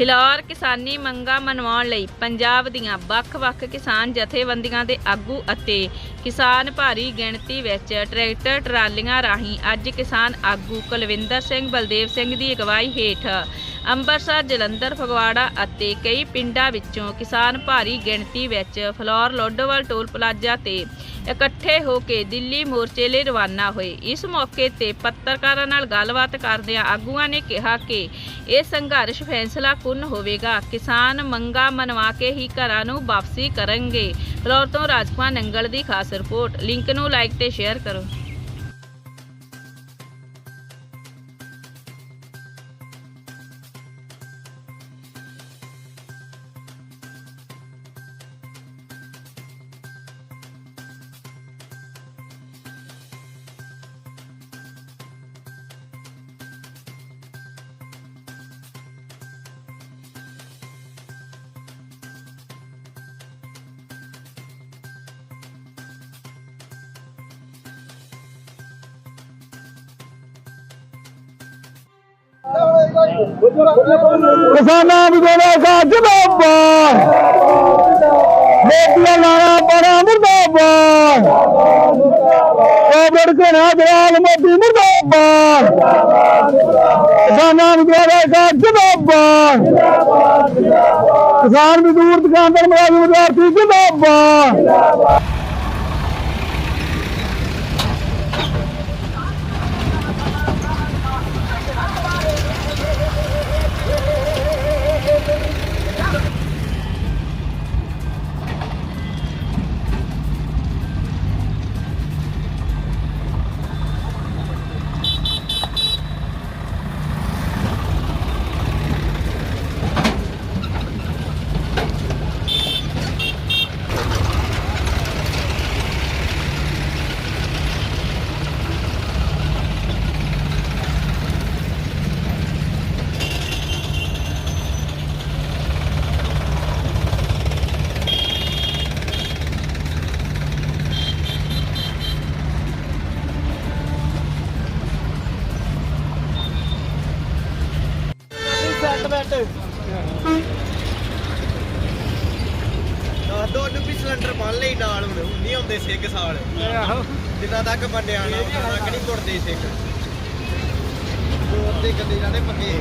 ਫਿਲੌਰ ਕਿਸਾਨੀ ਮੰਗਾਂ ਮਨਵਾਉਣ ਲਈ ਪੰਜਾਬ ਦੀਆਂ ਵੱਖ-ਵੱਖ ਕਿਸਾਨ ਜਥੇਬੰਦੀਆਂ ਦੇ ਆਗੂ ਅਤੇ ਕਿਸਾਨ ਭਾਰੀ ਗਿਣਤੀ ਵਿੱਚ ਟਰੈਕਟਰ ਟਰਾਲੀਆਂ ਰਾਹੀਂ ਅੱਜ ਕਿਸਾਨ ਆਗੂ ਕੁਲਵਿੰਦਰ ਸਿੰਘ, ਬਲਦੇਵ ਸਿੰਘ ਦੀ ਅਗਵਾਈ ਹੇਠ ਅੰਮ੍ਰਿਤਸਰ ਜਲੰਧਰ, ਫਗਵਾੜਾ ਅਤੇ ਕਈ ਪਿੰਡਾਂ ਵਿੱਚੋਂ ਕਿਸਾਨ ਭਾਰੀ ਗਿਣਤੀ ਵਿੱਚ ਫਲੌਰ, ਲੋਡੋਵਾਲ, ਟੋਲ ਪਲਾਜ਼ਾ ਤੇ ਇਕੱਠੇ ਹੋ ਕੇ ਦਿੱਲੀ ਮੋਰਚੇ ਲਈ ਰਵਾਨਾ ਹੋਏ। ਇਸ ਮੌਕੇ ਤੇ ਪੱਤਰਕਾਰਾਂ ਨਾਲ ਗੱਲਬਾਤ ਕਰਦਿਆਂ ਆਗੂਆਂ ਨੇ ਕਿਹਾ ਕਿ ਇਹ ਸੰਘਰਸ਼ ਫੈਸਲਾ ਕੁੰਨ ਹੋਵੇਗਾ। ਕਿਸਾਨ ਮੰਗਾ ਮਨਵਾ ਕੇ ਹੀ ਘਰਾਂ ਨੂੰ ਵਾਪਸੀ ਕਰਨਗੇ। ਫਲੌਰ ਤੋਂ ਰਾਜਪਾਲ ਨੰਗਲ ਦੀ ਖਾਸ ਰਿਪੋਰਟ। ਲਿੰਕ ਨੂੰ ਲਾਈਕ ਤੇ ਸ਼ੇਅਰ ਕਰੋ। ਕਿਸਾਨਾਂ ਵਿਦੋਲੇ ਦਾ ਜਿੰਦਾਬਾਦ। ਮੋਦੀਆਂ ਨਾਰਾ ਬੜਾ ਮੁਰਦਾਬਾਦ। ਕੋਬੜ ਕੇ ਨਾ ਦਲਾਲ ਮੋਦੀ ਮੁਰਦਾਬਾਦ। ਕਿਸਾਨਾਂ ਵਿਦੋਲੇ ਦਾ ਜਿੰਦਾਬਾਦ। ਕਿਸਾਨ ਮਜ਼ਦੂਰ ਦੁਕਾਨਦਾਰ ਮੁਲਾਜ਼ਮ ਵਿਦਿਆਰਥੀ ਜਿੰਦਾਬਾਦ ਦੱਸ ਦੋ ਉਹਨੂੰ ਵੀ ਸਿਲੰਡਰ ਬੰਨ ਲਈ ਨਾਲ ਹੁਣ ਨਹੀਂ ਆਉਂਦੇ ਸਿੱਖ ਸਾਲ। ਜਿੰਨਾ ਤੱਕ ਬੰਨਿਆ ਨਾ ਉਹਨਾਂ ਤੱਕ ਨਹੀਂ ਮੁੜਦੇ ਸਿੱਖ ਹੋਰ ਤੇ ਕਦੇ ਜਾਂਦੇ ਪੱਕੇ।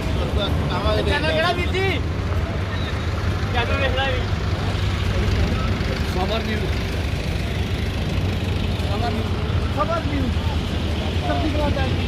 ਆਵਾਂਗੇ ਚੈਨਲ ਕਿਹੜਾ ਵੀਰ ਜੀ? ਚੈਨਲ ਵੇਖਦਾ ਵੀ ਸਮਰ ਨਿਊ ਸਮਰ ਨਿਊ ਸਮਰ ਨਿਊ ਸਰਦੀ ਕਲਾ ਚਾਹੀਦੀ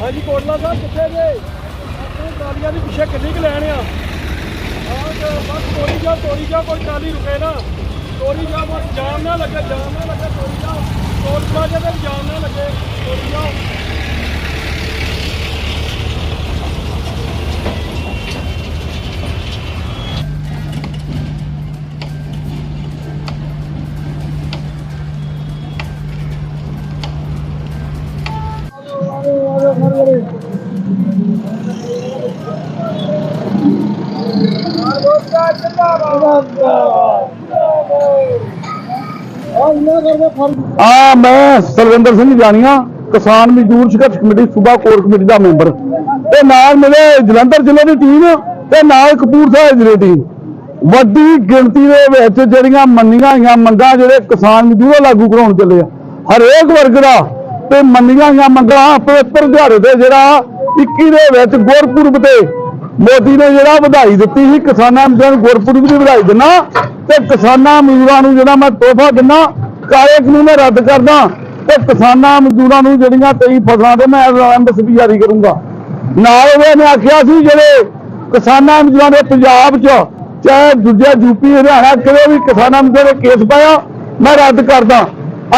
ਹਾਂਜੀ, ਕੋਟਲਾ ਸਾਹਿਬ ਕਿੱਥੇ ਜੇ? ਆਪਣੇ ਟਰਾਲੀਆਂ ਦੀ ਪਿੱਛੇ ਕਿੰਨੀ ਕੁ ਲੈਣ ਆ? ਆਹ ਤੇ ਬਸ ਤੋਰੀ ਜਾ ਤੋਰੀ ਜਾ, ਕੋਈ ਟਰਾਲੀ ਰੁਕੇ ਨਾ। ਤੋਰੀ ਜਾ, ਬਸ ਜਾਮ ਨਾ ਲੱਗੇ, ਜਾਮ ਨਾ ਲੱਗੇ ਤੋਰੀ ਜਾ। ਟੋਲ ਪਲਾਜ਼ੇ ਤੇ ਜਾਮ ਨਾ ਲੱਗੇ ਤੋਰੀ ਜਾ। ਆ ਮੈਂ ਸਰਵਿੰਦਰ ਸਿੰਘ ਜਾਣੀਆਂ, ਕਿਸਾਨ ਮਜ਼ਦੂਰ ਸੰਘਰਸ਼ ਕਮੇਟੀ, ਸੂਬਾ ਕੋਰ ਕਮੇਟੀ ਦਾ ਮੈਂਬਰ। ਤੇ ਨਾਲ ਮੇਰੇ ਜਲੰਧਰ ਜ਼ਿਲ੍ਹੇ ਦੀ ਟੀਮ ਤੇ ਨਾਲ ਕਪੂਰਥਲਾ ਜ਼ਿਲ੍ਹੇ ਦੀ ਟੀਮ ਵੱਡੀ ਗਿਣਤੀ ਦੇ ਵਿੱਚ ਜਿਹੜੀਆਂ ਮੰਨੀਆਂ ਹੋਈਆਂ ਮੰਗਾਂ ਜਿਹੜੇ ਕਿਸਾਨ ਮਜ਼ਦੂਰ ਲਾਗੂ ਕਰਾਉਣ ਚੱਲੇ ਆ। ਹਰੇਕ ਵਰਗ ਦਾ ਤੇ ਮੰਨੀਆਂ ਹੋਈਆਂ ਮੰਗਾਂ ਪਵਿੱਤਰ ਦਿਹਾੜੇ ਤੇ ਜਿਹੜਾ 21 ਦੇ ਵਿੱਚ ਗੁਰਪੁਰਬ ਤੇ ਮੋਦੀ ਨੇ ਜਿਹੜਾ ਵਧਾਈ ਦਿੱਤੀ ਸੀ, ਕਿਸਾਨਾਂ ਨੂੰ ਗੁਰਪੁਰਬ ਦੀ ਵਧਾਈ ਦਿੰਨਾ ਤੇ ਕਿਸਾਨਾਂ ਮਜ਼ਦੂਰਾਂ ਨੂੰ ਜਿਹੜਾ ਮੈਂ ਤੋਹਫਾ ਦਿੰਨਾ ਕਾਲੇ ਕਾਨੂੰਨ ਮੈਂ ਰੱਦ ਕਰਦਾ ਤੇ ਕਿਸਾਨਾਂ ਮਜ਼ਦੂਰਾਂ ਨੂੰ ਜਿਹੜੀਆਂ 23 ਫਸਲਾਂ ਤੇ ਮੈਂ ਐਮਐਸਪੀ ਜਾਰੀ ਕਰੂੰਗਾ। ਨਾਲ ਉਹਨੇ ਆਖਿਆ ਸੀ, ਜਿਹੜੇ ਕਿਸਾਨਾਂ ਮਜ਼ਦੂਰਾਂ ਦੇ ਪੰਜਾਬ 'ਚ, ਚਾਹੇ ਦੂਜਾ ਯੂਪੀ ਹਰਿਆਣਾ, ਕਿਤੇ ਵੀ ਕਿਸਾਨਾਂ ਮਜ਼ਦੂਰਾਂ ਦੇ ਕੇਸ ਪਾਇਆ, ਮੈਂ ਰੱਦ ਕਰਦਾ।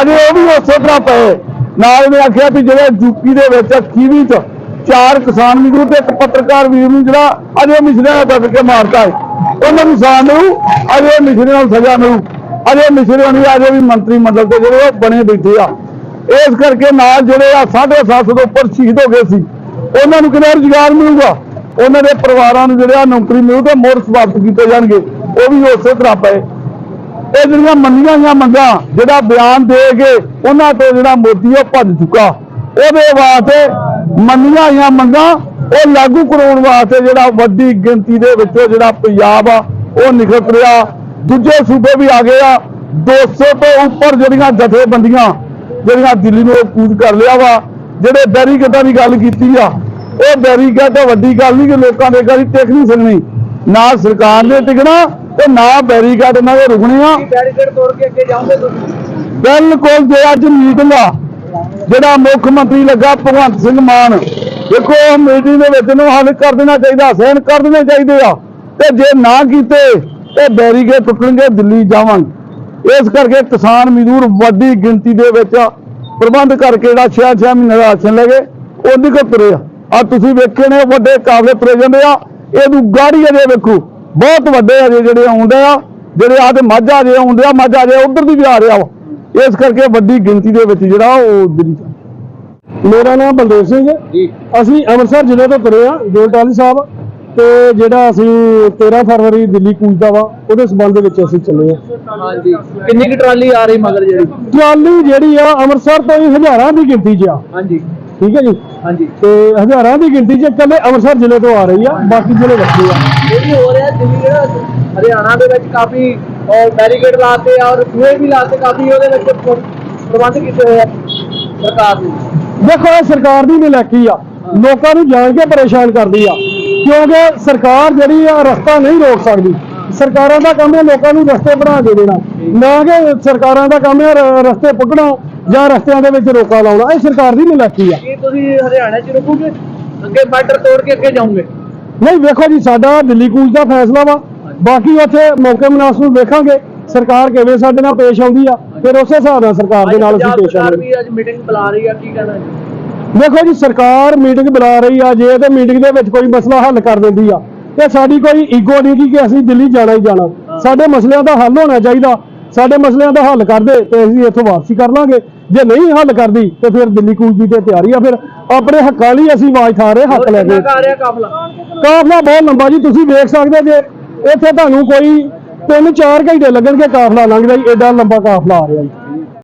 ਅਜੇ ਉਹ ਵੀ ਉਸੇ ਤਰ੍ਹਾਂ ਪਏ। ਨਾਲ ਉਹਨੇ ਆਖਿਆ ਵੀ ਜਿਹੜੇ ਯੂਪੀ ਦੇ ਵਿੱਚ ਖੀਵੀ 'ਚ, ਚਾਰ ਕਿਸਾਨ ਮਜ਼ਦੂਰ ਤੇ ਇੱਕ ਪੱਤਰਕਾਰ ਵੀਰ ਨੂੰ ਜਿਹੜਾ ਅਜੇ ਮਿਸ਼ਰੇ ਨਾਲ ਦੱਸ ਕੇ ਮਾਰਤਾ ਹੈ। ਉਹਨਾਂ ਨੂੰ ਸਾਨੂੰ ਅਜੇ ਮਿਸ਼ਰੇ ਨਾਲ ਸਜ਼ਾ ਮਿਲੂ। ਅਜੇ ਮਿਸ਼ਰੇ ਨੂੰ ਅਜੇ ਵੀ ਮੰਤਰੀ ਮੰਡਲ ਤੇ ਜਿਹੜੇ ਬਣੇ ਬੈਠੇ ਆ। ਇਸ ਕਰਕੇ ਨਾਲ ਜਿਹੜੇ ਆ 750 ਤੋਂ ਉੱਪਰ ਸ਼ਹੀਦ ਹੋ ਗਏ ਸੀ। ਉਹਨਾਂ ਨੂੰ ਕਿਹੜਾ ਰੁਜ਼ਗਾਰ ਮਿਲੂਗਾ? ਉਹਨਾਂ ਦੇ ਪਰਿਵਾਰਾਂ ਨੂੰ ਜਿਹੜੇ ਆ ਨੌਕਰੀ ਮਿਲੂ ਤੇ ਮੋਰ ਸਵਾਗਤ ਕੀਤੇ ਜਾਣਗੇ। ਉਹ ਵੀ ਉਸੇ ਤਰ੍ਹਾਂ ਪਏ। ਇਹ ਜਿਹੜੀਆਂ ਮੰਨੀਆਂ ਹੋਈਆਂ ਮੰਗਾਂ, ਜਿਹੜਾ ਬਿਆਨ ਦੇ ਕੇ ਉਹਨਾਂ ਤੋਂ ਜਿਹੜਾ ਮੋਦੀ ਉਹ ਭੱਜ ਚੁੱਕਾ। ਉਹਦੇ ਵਾਸਤੇ ਮੰਨੀਆਂ ਹੋਈਆਂ ਮੰਗਾਂ, ਉਹ ਲਾਗੂ ਕਰਾਉਣ ਵਾਸਤੇ ਜਿਹੜਾ ਵੱਡੀ ਗਿਣਤੀ ਦੇ ਵਿੱਚੋਂ ਜਿਹੜਾ ਪੰਜਾਬ ਆ, ਉਹ ਨਿਕਲ ਰਿਹਾ ਦੂਜੇ ਸੂਬੇ ਵੀ ਆ ਗਏ ਆ। 200 ਤੋਂ ਉੱਪਰ ਜਿਹੜੀਆਂ ਜਥੇਬੰਦੀਆਂ, ਜਿਹੜੀਆਂ ਦਿੱਲੀ ਨੂੰ ਕੂਚ ਕਰ ਲਿਆ ਵਾ, ਜਿਹੜੇ ਬੈਰੀਕੇਡਾਂ ਦੀ ਗੱਲ ਕੀਤੀ ਆ, ਉਹ ਬੈਰੀਕੇਡ ਤਾਂ ਵੱਡੀ ਗੱਲ ਨਹੀਂ ਕਿ ਲੋਕਾਂ ਦੇ ਗਾੜੀ ਟਿਕ ਨਹੀਂ ਸਕਣੀ। ਨਾ ਸਰਕਾਰ ਨੇ ਟਿਕਣਾ ਤੇ ਨਾ ਬੈਰੀਕੇਡ ਇਹਨਾਂ ਦੇ ਰੁਕਣੇ ਆ। ਬੈਰੀਕੇਡ ਤੋੜ ਕੇ ਅੱਗੇ ਜਾਓਗੇ ਤੁਸੀਂ। ਬਿਲਕੁਲ ਜੇ ਅੱਜ ਮੀਟਿੰਗ ਆ ਜਿਹੜਾ ਮੁੱਖ ਮੰਤਰੀ ਲੱਗਾ ਭਗਵੰਤ ਸਿੰਘ ਮਾਨ ਦੇਖੋ ਮੀਟਿੰਗ ਦੇ ਵਿੱਚ ਨੂੰ ਹੱਲ ਕਰ ਦੇਣਾ ਚਾਹੀਦਾ ਸਹਿਨ ਕਰ ਦੇਣੇ ਚਾਹੀਦੇ ਆ। ਤੇ ਜੇ ਨਾ ਕੀਤੇ ਤੇ ਬੈਰੀਕੇਡ ਟੁੱਟਣਗੇ ਦਿੱਲੀ ਜਾਵਾਂਗੇ ਇਸ ਕਰਕੇ ਕਿਸਾਨ ਮਜ਼ਦੂਰ ਵੱਡੀ ਗਿਣਤੀ ਦੇ ਵਿੱਚ ਪ੍ਰਬੰਧ ਕਰਕੇ ਜਿਹੜਾ 6-6 ਮਹੀਨੇ ਦਾ ਰਾਸ਼ਨ ਲੈ ਗਏ ਉਹਦੀ ਕੋ ਤੁਰੇ ਆ। ਤੁਸੀਂ ਵੇਖੇ ਨੇ ਵੱਡੇ ਕਾਬਲੇ ਤੁਰੇ ਜਾਂਦੇ ਆ। ਇਹਨੂੰ ਗਾੜੀ ਅਜੇ ਵੇਖੋ। ਬਹੁਤ ਵੱਡੇ ਅਜੇ ਜਿਹੜੇ ਆਉਂਦੇ ਆ ਜਿਹੜੇ ਆ ਤੇ ਮਾਝਾ ਜੇ ਆਉਂਦੇ ਆ ਮਾਝਾ ਜੇ ਉਧਰ ਦੀ ਵੀ ਆ ਰਿਹਾ ਵਾ। ਇਸ ਕਰਕੇ ਵੱਡੀ ਗਿਣਤੀ ਦੇ ਵਿੱਚ ਜਿਹੜਾ ਉਹ ਦਿੱਲੀ ਮੇਰਾ ਨਾਮ ਬਲਦੇਵ ਸਿੰਘ ਜੀ। ਅਸੀਂ ਅੰਮ੍ਰਿਤਸਰ ਜ਼ਿਲ੍ਹੇ ਤੋਂ ਤੁਰੇ ਆ ਜੋਲਟਾਲੀ ਸਾਹਿਬ। ਤੇ ਜਿਹੜਾ ਅਸੀਂ 13 ਫਰਵਰੀ ਦਿੱਲੀ ਕੂਚਦਾ ਵਾ ਉਹਦੇ ਸਬੰਧ ਦੇ ਵਿੱਚ ਅਸੀਂ ਚੱਲੇ ਆ। ਹਾਂਜੀ। ਕਿੰਨੀ ਕੁ ਟਰਾਲੀ ਆ ਰਹੀ ਮਗਰ ਜਿਹੜੀ? ਟਰਾਲੀ ਜਿਹੜੀ ਆ ਅੰਮ੍ਰਿਤਸਰ ਤੋਂ ਹੀ ਹਜ਼ਾਰਾਂ ਦੀ ਗਿਣਤੀ 'ਚ ਆ। ਹਾਂਜੀ। ਠੀਕ ਹੈ ਜੀ? ਹਾਂਜੀ। ਤੇ ਹਜ਼ਾਰਾਂ ਦੀ ਗਿਣਤੀ 'ਚ ਇਕੱਲੇ ਅੰਮ੍ਰਿਤਸਰ ਜ਼ਿਲ੍ਹੇ ਤੋਂ ਆ ਰਹੀ ਆ ਬਾਕੀ ਜ਼ਿਲ੍ਹੇ ਵੱਖਰੇ ਆ। ਜਿਹੜੀ ਹੋ ਰਿਹਾ ਦਿੱਲੀ ਜਿਹੜਾ ਹਰਿਆਣਾ ਦੇ ਵਿੱਚ ਕਾਫੀ ਬੈਰੀਕੇਡ ਲਾਤੇ ਆ ਔਰ ਸੂਏ ਵੀ ਲਾਤੇ ਕਾਫੀ ਉਹਦੇ ਵਿੱਚ ਪ੍ਰ- ਪ੍ਰਬੰਧ ਕੀਤੇ ਹੋਏ ਆ ਸਰਕਾਰ ਨੇ ਦੇਖੋ ਇਹ ਸਰਕਾਰ ਦੀ ਨਲਾਇਕੀ ਆ। ਲੋਕਾਂ ਨੂੰ ਜਾਣ ਕੇ ਪਰੇਸ਼ਾਨ ਕਰਦੀ ਆ। ਕਿਉਂਕਿ ਸਰਕਾਰ ਜਿਹੜੀ ਆ ਰਸਤਾ ਨਹੀਂ ਰੋਕ ਸਕਦੀ। ਸਰਕਾਰਾਂ ਦਾ ਕੰਮ ਹੈ ਲੋਕਾਂ ਨੂੰ ਰਸਤੇ ਬਣਾ ਕੇ ਦੇਣਾ। ਨਾ ਕਿ ਸਰਕਾਰਾਂ ਦਾ ਕੰਮ ਹੈ ਰ- ਰਸਤੇ ਪੁੱਟਣਾ ਜਾਂ ਰਸਤਿਆਂ ਦੇ ਵਿੱਚ ਰੋਕਾਂ ਲਾਉਣਾ। ਇਹ ਸਰਕਾਰ ਦੀ ਨਲਾਇਕੀ ਆ। ਕੀ ਤੁਸੀਂ ਹਰਿਆਣਾ 'ਚ ਰੁਕੋਗੇ? ਅੱਗੇ ਬਾਰਡਰ ਤੋੜ ਕੇ ਅੱਗੇ ਜਾਓਗੇ? ਨਹੀਂ ਵੇਖੋ ਜੀ ਸਾਡਾ ਦਿੱਲੀ ਕੂਚ ਦਾ ਫੈਸਲਾ ਵਾ। ਬਾਕੀ ਉੱਥੇ ਮੌਕੇ ਮਨਾਸ ਨੂੰ ਵੇਖਾਂਗੇ। ਸਰਕਾਰ ਕਿਵੇਂ ਸਾਡੇ ਨਾਲ ਪੇਸ਼ ਆਉਂਦੀ ਆ ਫਿਰ ਉਸੇ ਹਿਸਾਬ ਨਾਲ ਸਰਕਾਰ ਦੇ ਨਾਲ ਅਸੀਂ ਪੰਜਾਬ ਪੇਸ਼ ਸਰਕਾਰ ਆਵਾਂਗੇ। ਵੀ ਅੱਜ ਮੀਟਿੰਗ ਬੁਲਾ ਰਹੀ ਆ ਕੀ ਕਹਿਣਾ ਜੀ? ਦੇਖੋ ਜੀ ਸਰਕਾਰ ਮੀਟਿੰਗ ਬੁਲਾ ਰਹੀ ਆ ਜੇ ਤੇ ਮੀਟਿੰਗ ਦੇ ਵਿੱਚ ਕੋਈ ਮਸਲਾ ਹੱਲ ਕਰ ਦਿੰਦੀ ਆ। ਤੇ ਸਾਡੀ ਕੋਈ ਈਗੋ ਨਹੀਂ ਕਿ ਅਸੀਂ ਦਿੱਲੀ ਜਾਣਾ ਹੀ ਜਾਣਾ। ਸਾਡੇ ਮਸਲਿਆਂ ਦਾ ਹੱਲ ਹੋਣਾ ਚਾਹੀਦਾ। ਸਾਡੇ ਮਸਲਿਆਂ ਦਾ ਹੱਲ ਕਰ ਦੇ ਤੇ ਅਸੀਂ ਇੱਥੋਂ ਵਾਪਸੀ ਕਰ ਲਾਂਗੇ। ਜੇ ਨਹੀਂ ਹੱਲ ਕਰਦੀ ਤੇ ਫਿਰ ਦਿੱਲੀ ਕੂਚ ਦੀ ਤੇ ਤਿਆਰੀ ਆ। ਫਿਰ ਆਪਣੇ ਹੱਕਾਂ ਲਈ ਅਸੀਂ ਆਵਾਜ਼ ਠਾ ਰਹੇ ਹੱਕ ਲੈ ਕੇ। ਕਾਫਲਾ? ਬਹੁਤ ਲੰਬਾ ਜੀ ਤੁਸੀਂ ਵੇਖ ਸਕਦੇ ਜੇ ਇੱਥੇ ਤੁਹਾਨੂੰ ਕੋਈ 3-4 ਘੰਟੇ ਲੱਗਣਗੇ ਕਾਫਲਾ ਲੰਘਦਾ ਜੀ ਐਡਾ ਲੰਬਾ ਕਾਫਲਾ ਆ ਰਿਹਾ ਜੀ।